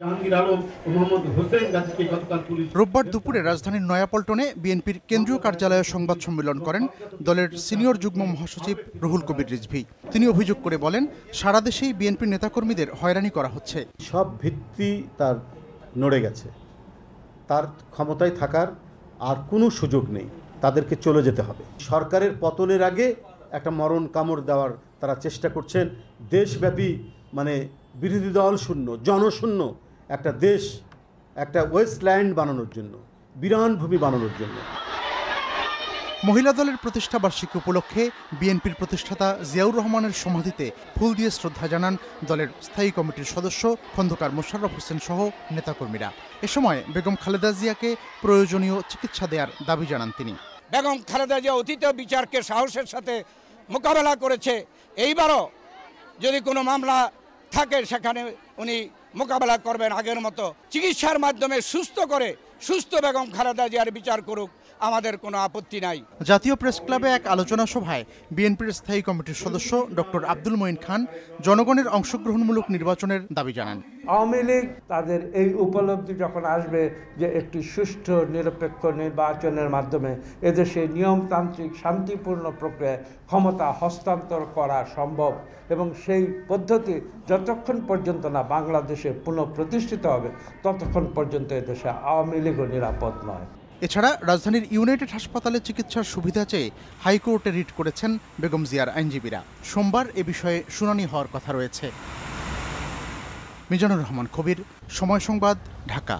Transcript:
জাহাঙ্গীর আলম ও মোহাম্মদ হোসেন গাজীকে গতকাল পুলিশ রোববার দুপুরে রাজধানীর নয়াপল্টনে বিএনপির কেন্দ্রীয় কার্যালয়ে সংবাদ সম্মেলন করেন দলের সিনিয়র যুগ্ম মহাসচিব রুহুল কবির রিজভী। তিনি অভিযোগ করে বলেন সারা দেশেই বিএনপির নেতাকর্মীদের হয়রানি করা হচ্ছে। সব ভিত্তি তার নড়ে গেছে। তার ক্ষমতায় থাকার আর কোনো সুযোগ নেই। তাদেরকে চলে যেতে হবে। সরকারের পতনের আগে একটা মরণ কামড় দেওয়ার তারা চেষ্টা করছেন। দেশব্যাপী মানে বিরোধী দল শূন্য জনশূন্য একটা দেশ একটা ওয়েস্টল্যান্ড বানানোর জন্য বিরান ভূমি বানানোর জন্য। মহিলা দলের প্রতিষ্ঠা বার্ষিকী উপলক্ষে বিএনপির প্রতিষ্ঠাতা জিয়াউর রহমানের সমাধিতে ফুল দিয়ে শ্রদ্ধা জানান দলের স্থায়ী কমিটির সদস্য খন্দকার মোশাররফ হোসেন সহ নেতাকর্মীরা। এ সময় বেগম খালেদা জিয়াকে প্রয়োজনীয় চিকিৎসা দেওয়ার দাবি জানান তিনি। বেগম খালেদা জিয়া অতীত বিচারকে সাহসের সাথে মোকাবেলা করেছে। এইবারও যদি কোনো মামলা থাকে সেখানে উনি মোকাবেলা করবেন আগের মতো চিকিৎসার মাধ্যমে সুস্থ করে সুস্থ বেগম খালেদা জিয়ার বিচার করুক আমাদের কোনো আপত্তি নাই। জাতীয় প্রেস ক্লাবে এক আলোচনা সভায় বিএনপির স্থায়ী কমিটির সদস্য ডক্টর আব্দুল মঈন খান জনগণের অংশগ্রহণমূলক নির্বাচনের দাবি জানান। আওয়ামী লীগ তাদের এই উপলব্ধি যখন আসবে যে একটি সুষ্ঠু নিরপেক্ষ নির্বাচনের মাধ্যমে এদেশে নিয়মতান্ত্রিক শান্তিপূর্ণ প্রক্রিয়ায় ক্ষমতা হস্তান্তর করা সম্ভব এবং সেই পদ্ধতি যতক্ষণ পর্যন্ত না বাংলাদেশে পুনঃপ্রতিষ্ঠিত হবে ততক্ষণ পর্যন্ত এদেশে আওয়ামী লীগও নিরাপদ নয়। এছাড়া রাজধানীর ইউনাইটেড হাসপাতালে চিকিৎসার সুবিধা চেয়ে হাইকোর্টে রিট করেছেন বেগম জিয়ার আইনজীবীরা। সোমবার এ বিষয়ে শুনানি হওয়ার কথা রয়েছে। মিজানুর রহমান, কবির, সময় সংবাদ, ঢাকা।